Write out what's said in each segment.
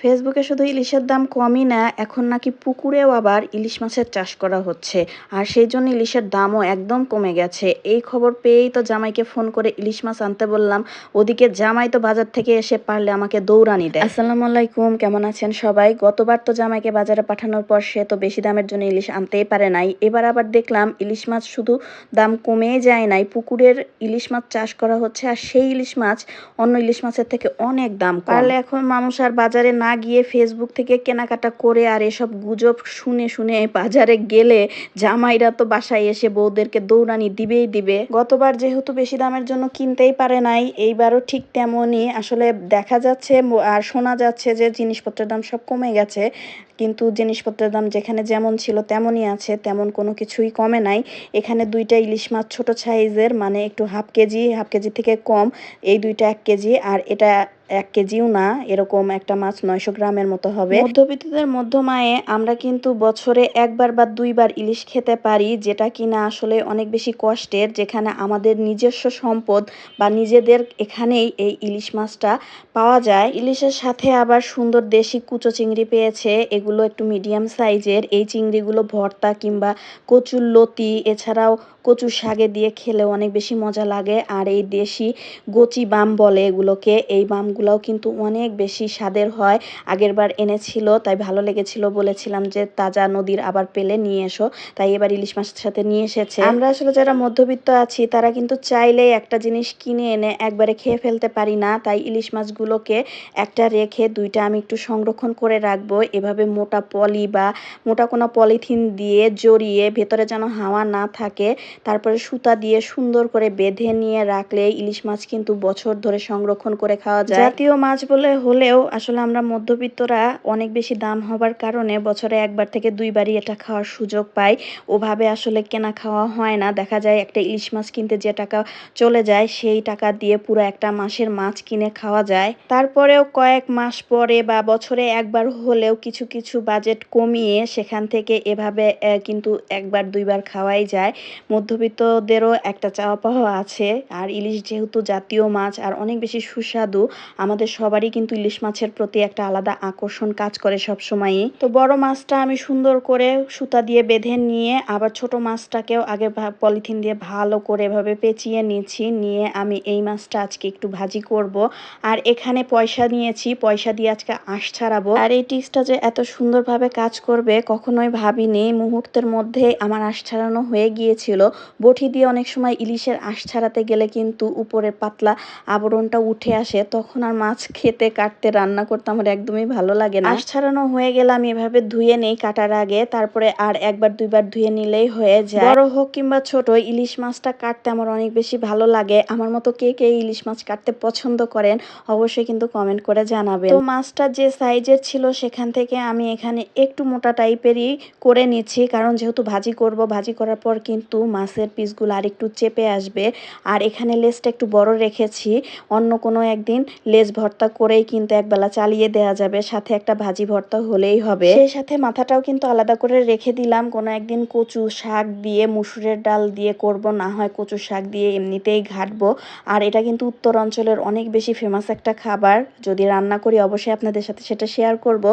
ফেসবুকে শুধু ইলিশের দাম কমই না এখন নাকি পুকুরেও আবার ইলিশ মাছের চাষ করা হচ্ছে। আর সেই জন্য ইলিশের দামও একদম কমে গেছে। এই খবর পেয়েই তো জামাইকে ফোন করে ইলিশ মাছ আনতে বললাম। ওদিকে জামাই তো বাজার থেকে এসে পারলে আমাকে দৌড়ানি দেয়। আসসালামু আলাইকুম কেমন আছেন সবাই? গতবার তো জামাইকে বাজারে পাঠানোর পর সে তো বেশি দামের জন্য ইলিশ আনতেই পারে নাই। এবার আবার দেখলাম ইলিশ মাছ শুধু দাম কমেই যায় নাই। পুকুরের ইলিশ মাছ চাষ করা হচ্ছে আর সেই ইলিশ মাছ অন্য ইলিশ মাছের থেকে অনেক দাম কম। পারলে এখন মানুষ আর বাজারে না গিয়ে ফেসবুক থেকে কেনাকাটা করে আর এসব গুজব শুনে শুনে বাজারে গেলে জামাইরা তো বাসায় এসে বউদেরকে দৌড়ানি দিবেই দিবে। গতবার যেহেতু বেশি দামের জন্য কিনতেই পারে নাই, এইবারও ঠিক তেমনই। আসলে দেখা যাচ্ছে আর শোনা যাচ্ছে যে জিনিসপত্রের দাম সব কমে গেছে। কিন্তু জিনিসপত্রের দাম যেখানে যেমন ছিল তেমনই আছে, তেমন কোনো কিছুই কমে নাই। এখানে দুইটা ইলিশ মাছ ছোট সাইজের মানে একটু হাফ কেজি হাফ কেজি থেকে কম। এই দুইটা এক কেজি, আর এটা এক কেজিও না, এরকম একটা মাছ নয়শো গ্রামের মতো হবে। মধ্যবিত্তদের মধ্যমায়ে আমরা কিন্তু বছরে একবার বা দুইবার ইলিশ খেতে পারি, যেটা কিনা আসলে অনেক বেশি কষ্টের, যেখানে আমাদের নিজস্ব সম্পদ বা নিজেদের এখানেই এই ইলিশ মাছটা পাওয়া যায়। ইলিশের সাথে আবার সুন্দর দেশি কুচো চিংড়ি পেয়েছে এগুলো একটু মিডিয়াম সাইজের এই চিংড়িগুলো ভর্তা কিংবা কচুর লতি, এছাড়াও কচুর শাকে দিয়ে খেলে অনেক বেশি মজা লাগে। আর এই দেশি গচি বাম বলে এগুলোকে, এই বামগুলোও কিন্তু অনেক বেশি স্বাদের হয়। আগের বার এনেছিল, তাই ভালো লেগেছিল বলেছিলাম যে তাজা নদীর আবার পেলে নিয়ে এসো। তাই এবার ইলিশ মাছের সাথে নিয়ে এসেছে। আমরা আসলে যারা মধ্যবিত্ত আছি, তারা কিন্তু চাইলেই একটা জিনিস কিনে এনে একবারে খেয়ে ফেলতে পারি না। তাই ইলিশ মাছগুলোকে একটা রেখে দুইটা আমি একটু সংরক্ষণ করে রাখব। এভাবে মোটা পলি বা মোটা কোনো পলিথিন দিয়ে জড়িয়ে ভেতরে যেন হাওয়া না থাকে, তারপরে সুতা দিয়ে সুন্দর করে বেঁধে নিয়ে রাখলে ইলিশ মাছ কিন্তু বছর ধরে সংরক্ষণ করে খাওয়া যায়। জাতীয় মাছ বলে হলেও আসলে আমরা মধ্যবিত্তরা অনেক বেশি দাম হবার কারণে বছরে একবার থেকে দুইবারই এটা খাওয়ার সুযোগ পাই। ওভাবে আসলে কেনা খাওয়া হয় না। দেখা যায় একটা ইলিশ মাছ কিনতে যে টাকা চলে যায়, সেই টাকা দিয়ে পুরো একটা মাসের মাছ কিনে খাওয়া যায়। তারপরেও কয়েক মাস পরে বা বছরে একবার হলেও কিছু কিছু বাজেট কমিয়ে সেখান থেকে এভাবে কিন্তু একবার, দুইবার খাওয়াই যায়। মধ্যবিত্তদেরও একটা চাওয়া পাওয়া আছে। আর ইলিশ যেহেতু জাতীয় মাছ আর অনেক বেশি সুস্বাদু, আমাদের সবারই কিন্তু ইলিশ মাছের প্রতি একটা আলাদা আকর্ষণ কাজ করে সব সময়ই তো বড় মাছটা আমি সুন্দর করে সুতা দিয়ে বেঁধে নিয়ে, আবার ছোট মাছটাকেও আগে পলিথিন দিয়ে ভালো করে এভাবে পেঁচিয়ে নিয়েছি। নিয়ে আমি এই মাছটা আজকে একটু ভাজি করব। আর এখানে পয়সা নিয়েছি। পয়সা দিয়ে আজকে আঁশ ছাড়াবো। আর এই টিক্সটা যে এত সুন্দরভাবে কাজ করবে কখনোই ভাবিনি। মুহূর্তের মধ্যে আমার আঁশ ছাড়ানো হয়ে গিয়েছিল। বটি দিয়ে অনেক সময় ইলিশের আঁশ ছাড়াতে গেলে কিন্তু উপরের পাতলা আবরণটা উঠে আসে। তখন আর মাছ খেতে, কাটতে, রান্না করতে আমার একদমই ভালো লাগে না। আঁশ ছাড়ানো হয়ে গেলে আমি এভাবে ধুয়ে নেই কাটার আগে। তারপরে আর একবার, দুইবার ধুয়ে নিলেই হয়ে যায়। বড় হোক কিংবা ছোট, ইলিশ মাছটা কাটতে আমার অনেক বেশি ভালো লাগে। আমার মতো কে কে ইলিশ মাছ কাটতে পছন্দ করেন, অবশ্যই কিন্তু কমেন্ট করে জানাবেন। তো মাছটা যে সাইজের ছিল সেখান থেকে আমি এখানে একটু মোটা টাইপেরই করে নিচ্ছি, কারণ যেহেতু ভাজি করব, ভাজি করার পর কিন্তু মাছের পিসগুলো আর একটু চেপে আসবে। আর এখানে লেজটা একটু বড় রেখেছি, অন্য কোনো একদিন লেজ ভর্তা করেই কিন্তু একবেলা চালিয়ে দেওয়া যাবে, সাথে একটা ভাজি ভর্তা হলেই হবে। সেই সাথে মাথাটাও কিন্তু আলাদা করে রেখে দিলাম, কোনো একদিন কচু শাক দিয়ে মুসুরের ডাল দিয়ে করব, না হয় কচু শাক দিয়ে এমনিতেই ঘাটবো। আর এটা কিন্তু উত্তর অঞ্চলের অনেক বেশি ফেমাস একটা খাবার, যদি রান্না করি অবশ্যই আপনাদের সাথে সেটা শেয়ার করব।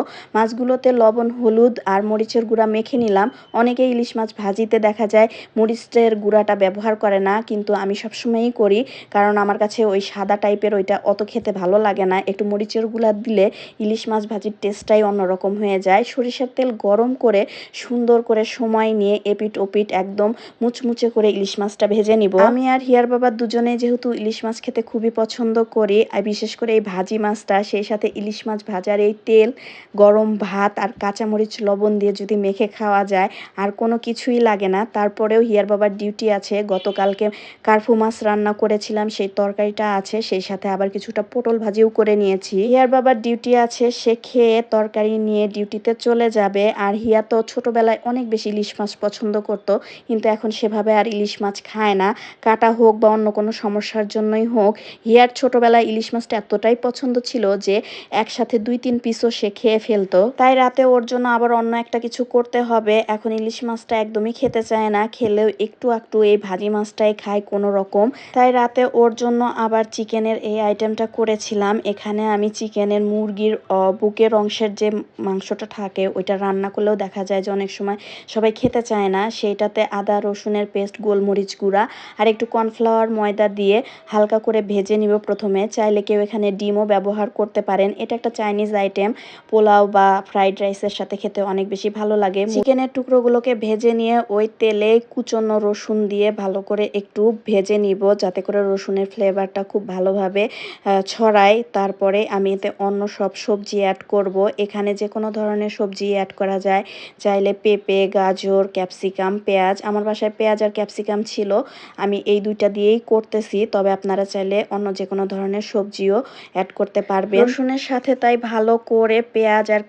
মাছগুলোতে লবণ, হলুদ আর মরিচের গুঁড়া মেখে নিলাম। অনেকে ইলিশ মাছ ভাজিতে দেখা যায় মরিচের গুঁড়াটা ব্যবহার করে না, কিন্তু আমি সবসময়ই করি, কারণ আমার কাছে ওই সাদা টাইপের ওইটা অত খেতে ভালো লাগে না। একটু মরিচের গুঁড়া দিলে ইলিশ মাছ ভাজির টেস্টটাই অন্যরকম হয়ে যায়। সরিষার তেল গরম করে, সুন্দর করে সময় নিয়ে এপিট ওপিট একদম মুচমুচে করে ইলিশ মাছটা ভেজে নিব। আমি আর হিয়ার বাবা দুজনে যেহেতু ইলিশ মাছ খেতে খুবই পছন্দ করি, আর বিশেষ করে এই ভাজি মাছটা, সেই সাথে ইলিশ মাছ ভাজার এই তেল গরম ভাত আর কাঁচামরিচ লবণ দিয়ে যদি মেখে খাওয়া যায়, আর কোনো কিছুই লাগে না। তারপরেও হিয়ার বাবার ডিউটি আছে, গতকালকে কার্ফু মাছ রান্না করেছিলাম, সেই তরকারিটা আছে, সেই সাথে আবার কিছুটা পটল ভাজিও করে নিয়েছি। হিয়ার বাবার ডিউটি আছে, সে খেয়ে তরকারি নিয়ে ডিউটিতে চলে যাবে, আর হিয়া তো ছোটবেলায় অনেক বেশি ইলিশ মাছ পছন্দ করত, কিন্তু এখন সেভাবে আর ইলিশ মাছ খায় না। কাটা হোক বা অন্য কোনো সমস্যার জন্যই হোক, হিয়ার ছোটবেলায় ইলিশ মাছটা এতটাই পছন্দ ছিল যে, একসাথে দুই তিন পিসও সে খেয়ে ফেলতো। তাই রাতে ওর জন্য আবার অন্য একটা কিছু করতে হবে। এখন ইলিশ মাছটা একদমই খেতে চায় না, খেলেও একটু একটু এই ভাজি মাছটাই খায় কোনো রকম। তাই রাতে ওর জন্য আবার চিকেনের এই আইটেমটা করেছিলাম। এখানে আমি চিকেনের মুরগির বুকের অংশের যে মাংসটা থাকে, ওইটা রান্না করলেও দেখা যায় যে অনেক সময় সবাই খেতে চায় না। সেইটাতে আদা, রসুনের পেস্ট, গোলমরিচ গুঁড়া আর একটু কর্নফ্লাওয়ার ময়দা দিয়ে হালকা করে ভেজে নিব প্রথমে। চাইলে কেউ এখানে ডিমও ব্যবহার করতে পারেন। এটা একটা চাইনিজ আইটেম পোলাও বা ফ্রাইড রাইসের সাথে খেতে অনেক বেশি ভালো লাগে। চিকেনের টুকরোগুলোকে ভেজে নিয়ে ওই তেলে কুচনো রসুন দিয়ে ভালো করে একটু ভেজে নিব, যাতে করে রসুনের ফ্লেভারটা খুব ভালোভাবে ছড়ায়। তারপরে আমি এতে অন্য সব সবজি অ্যাড করব। এখানে যে কোনো ধরনের সবজি অ্যাড করা যায়। চাইলে পেঁপে, গাজর, ক্যাপসিকাম, পেঁয়াজ। আমার বাসায় পেঁয়াজ আর ক্যাপসিকাম ছিল। আমি এই দুইটা দিয়েই করতেছি। তবে আপনারা চাইলে অন্য যে কোনো ধরনের সবজিও অ্যাড করতে পারবেন। রসুনের সাথে তাই ভালো করে পেঁয়াজ আর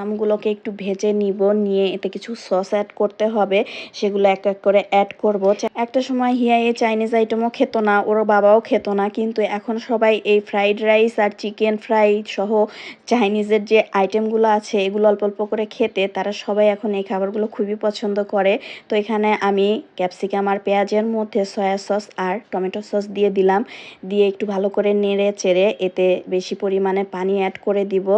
ক্যাপসিকামগুলোকে একটু ভেজে নিব, নিয়ে এতে কিছু সস অ্যাড করতে হবে। সেগুলো এক এক করে অ্যাড করব। একটা সময় হিয়া এই চাইনিজ আইটেমও খেত না, ওর বাবাও খেত না, কিন্তু এখন সবাই এই ফ্রাইড রাইস আর চিকেন ফ্রাই সহ চাইনিজের যে আইটেমগুলো আছে, এগুলো অল্প অল্প করে খেতে, তারা সবাই এখন এই খাবারগুলো খুবই পছন্দ করে। তো এখানে আমি ক্যাপসিকাম আর পেঁয়াজের মধ্যে সয়া সস আর টমেটো সস দিয়ে দিলাম। দিয়ে একটু ভালো করে নেড়ে চেড়ে এতে বেশি পরিমাণে পানি অ্যাড করে দিব,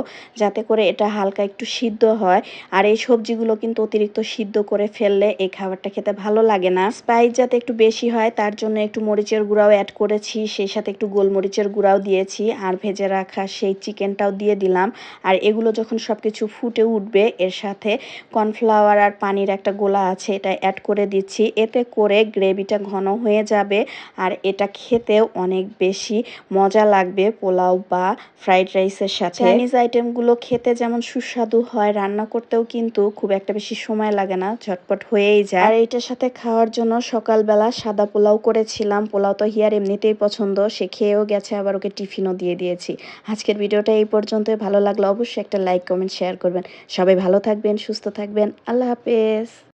যাতে করে এটা হালকা একটু সিদ্ধ হয়। আর এই সবজিগুলো কিন্তু অতিরিক্ত সিদ্ধ করে ফেললে এই খাবারটা খেতে ভালো লাগে না। স্পাইস যাতে একটু বেশি হয় তার জন্য একটু মরিচের গুঁড়াও অ্যাড করেছি সেই সাথে একটু গোলমরিচের গুঁড়াও দিয়েছি আর ভেজে রাখা সেই চিকেনটাও দিয়ে দিলাম। আর এগুলো যখন সব কিছু ফুটে উঠবে এর সাথে কর্নফ্লাওয়ার আর পানির একটা গোলা আছে এটা অ্যাড করে দিচ্ছি। এতে করে গ্রেভিটা ঘন হয়ে যাবে আর এটা খেতেও অনেক বেশি মজা লাগবে পোলাও বা ফ্রাইড রাইসের সাথে। চাইনিজ আইটেমগুলো খেতে যেমন সুস্বাদু হয়, রান্না করতেও কিন্তু খুব একটা বেশি সময় লাগে না, ঝটপট হয়েই যায়। আর এটার সাথে খাওয়ার জন্য সকালবেলা সাদা পোলাও করেছিলাম, পোলাও তো হিয়ার এমনিতেই পছন্দ, সে খেয়েও গেছে, আবার ওকে টিফিনও দিয়ে দিয়েছি। আজকের ভিডিওটা এই পর্যন্ত ভালো লাগল অবশ্যই একটা লাইক, কমেন্ট, শেয়ার করবেন। সবাই ভালো থাকবেন, সুস্থ থাকবেন, আল্লাহ হাফেজ।